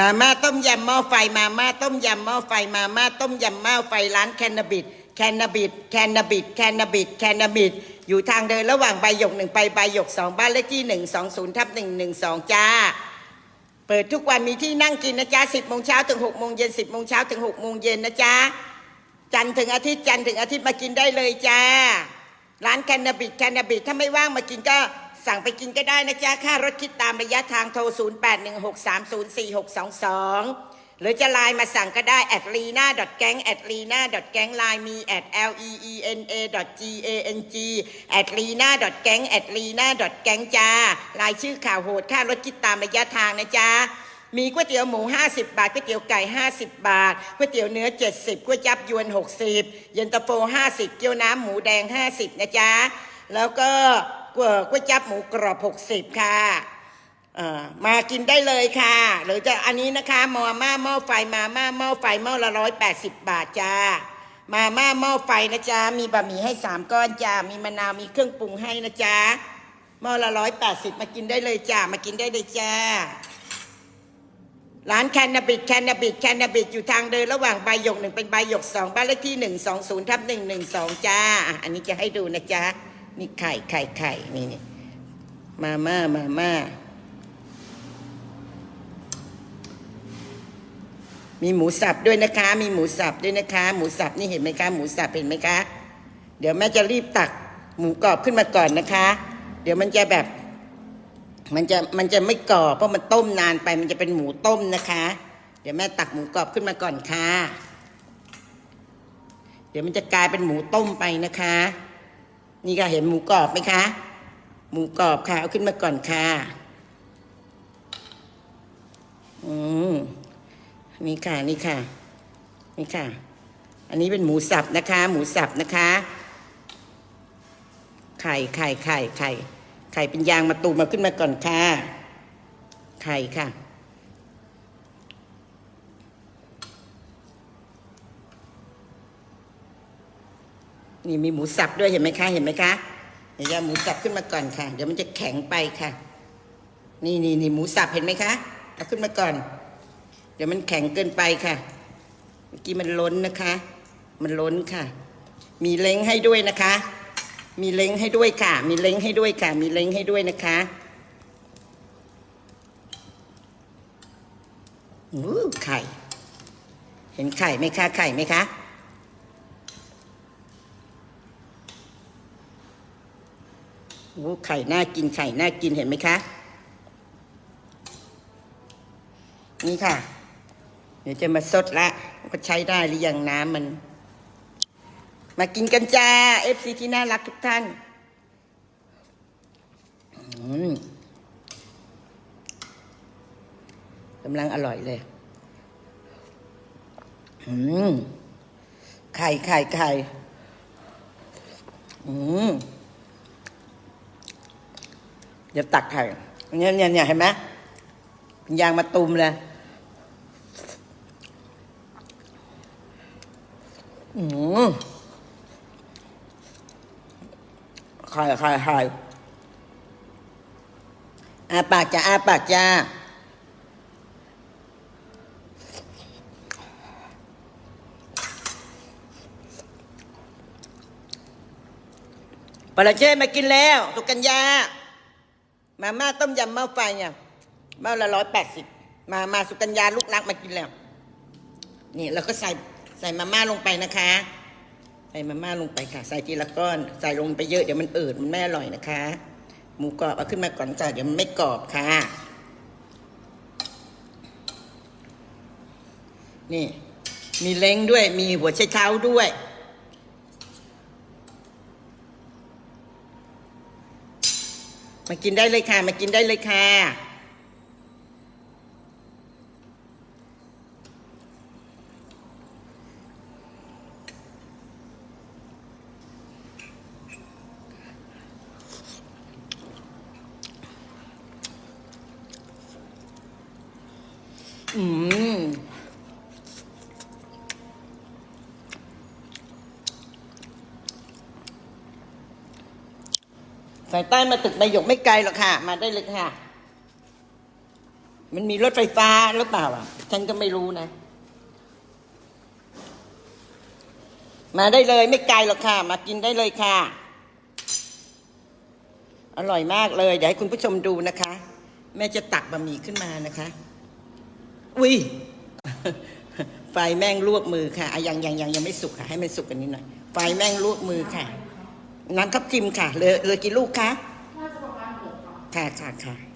มาม่าต้มยำหม้อไฟ มาม่าต้มยำหม้อไฟ มาม่าต้มยำหม้อไฟร้านแคนนาบิดแคนนาบิดแคนนาบิดแคนนาบิดแคนนาบิดอยู่ทางเดินระหว่างใบหยกหนึ่งไปใบหยกสองบ้านเลขที่หนึ่งสองศูนย์ทับหนึ่งหนึ่งสองจ้า เปิดทุกวันมีที่นั่งกินนะจ๊ะสิบโมงเช้าถึงหกโมงเย็นสิบโมงเช้าถึงหกโมงเย็นนะจ๊ะจันทร์ถึงอาทิตย์จันทร์ถึงอาทิตย์มากินได้เลยจ้า ร้านแคนนาบิดแคนนาบิดถ้าไม่ว่างมากินก็ สั่งไปกินก็ได้นะจ๊ะค่ารถคิดตามระยะทางโทร 0 8 1 6 3 0 4 6 2 2 หรือจะไลน์มาสั่งก็ได้ at lina gang at lina gang ไลน์มี at l e e n a g a n g at lina gang at lina gang จ้าลายชื่อข่าวโหดค่ารถคิดตามระยะทางนะจ๊ะมีก๋วยเตี๋ยวหมู 50 บาทก๋วยเตี๋ยวไก่ 50 บาทก๋วยเตี๋ยวเนื้อ 70ก๋วยจับยวน 60 เย็นตาโฟ 50 เกี๊ยวน้ำหมูแดง 50 นะจ๊ะ แล้วก็ ก๋วยจับหมูกรอบ60ค่ะเอ่อมากินได้เลยค่ะ หรือจะอันนี้นะคะมาม่าหม้อไฟมาม่าหม้อไฟหม้อละ180บบาทจ้ามาม่าหม้อไฟนะจ๊ะมีบะหมี่ให้3ก้อนจ้ามีมะนาวมีเครื่องปรุงให้นะจ๊ะหม้อละ180มากินได้เลยจ้ามากินได้เลยจ้าร้านแคนาบิดแคนาบิดแคนาบิดอยู่ทางเดินระหว่างใบหยกหนึ่งเป็นใบหยกสองบ้านเลขที่หนึ่งสองศูนย์ทับหนึ่งหนึ่งสองจ้า อันนี้จะให้ดูนะจ๊ะ นี่ไข่ไข่ไข่นี่นี่มาม่ามาม่ามีหมูสับด้วยนะคะ มีหมูสับด้วยนะคะ หมูสับนี่เห็นไหมคะ หมูสับเห็นไหมคะ เดี๋ยวแม่จะรีบตักหมูกรอบขึ้นมาก่อนนะคะ เดี๋ยวมันจะแบบ มันจะมันจะไม่กรอบเพราะมันต้มนานไป มันจะเป็นหมูต้มนะคะ เดี๋ยวแม่ตักหมูกรอบขึ้นมาก่อนค่ะ เดี๋ยวมันจะกลายเป็นหมูต้มไปนะคะ นี่ค่ะเห็นหมูกรอบไหมคะ หมูกรอบค่ะเอาขึ้นมาก่อนค่ะ อืมนี่ค่ะนี่ค่ะ นี่ค่ะ อันนี้เป็นหมูสับนะคะ หมูสับนะคะ ไข่ไข่ไข่ไข่ไข่เป็นยางมาตูมมาขึ้นมาก่อนค่ะ ไข่ค่ะ นี่มีหมูสับด้วยเห็นไหมคะ เห็นไหมคะเดี๋ยวจะเอาหมูสับขึ้นมาก่อนค่ะ เดี๋ยวมันจะแข็งไปค่ะ นี่นี่นี่หมูสับเห็นไหมคะเอาขึ้นมาก่อน เดี๋ยวมันแข็งเกินไปค่ะ เมื่อกี้มันล้นนะคะ มันล้นค่ะ มีเล้งให้ด้วยนะคะ มีเล้งให้ด้วยค่ะ มีเล้งให้ด้วยค่ะ มีเล้งให้ด้วยนะคะอู้ไข่ เห็นไข่ไหมคะ ไข่ไหมคะ ไข่น่ากินไข่น่ากินเห็นไหมคะ นี่ค่ะ เดี๋ยวจะมาซดละว่าใช้ได้หรือยังน้ำมัน มากินกันจ้าเอฟซีที่น่ารักทุกท่านกำลังอร่อยเลยไข่ไข่ไข่อืม เดี๋ยวตักไข่เนี่ยเนี่ยเนี่ยเห็นไหมป็นยางมาตุมเลยอืมไข่ไข่ไข่อาปากจ้าอาปากจ้าปลาเจ้มากินแล้วสุกัญญา มาม่าต้มยำหม้อไฟเนี่ยหม้อละร้อยแปดสิบมามาสุกัญญาลูกรักมากินแล้ว นี่เราก็ใส่ใส่มาม่าลงไปนะคะ ใส่มาม่าลงไปค่ะ ใส่ทีละก้อน ใส่ลงไปเยอะเดี๋ยวมันอืดมันไม่อร่อยนะคะ หมูกรอบเอาขึ้นมาก่อนจ้ะเดี๋ยวมันไม่กรอบค่ะ นี่ มีเล้งด้วยมีหัวไชเท้าด้วย มากินได้เลยค่ะ มากินได้เลยค่ะ อืม สายใต้มาตึกใบหยกไม่ไกลหรอกค่ะ มาได้เลยค่ะ มันมีรถไฟฟ้าหรือเปล่าอะฉันก็ไม่รู้นะ มาได้เลยไม่ไกลหรอกค่ะ มากินได้เลยค่ะ อร่อยมากเลยเดี๋ยวให้คุณผู้ชมดูนะคะ แม่จะตักบะหมี่ขึ้นมานะคะ อุ้ยไฟแม่งลวกมือค่ะอะยังยังยังยังไม่สุกค่ะ ให้มันสุกกันนิดหน่อยไฟแม่งลวกมือค่ะ น้ำทับทิมค่ะเหลือเหลือกี่ลูกคะน่าจะประมาณหกค่ะค่ะค่ะค่ะ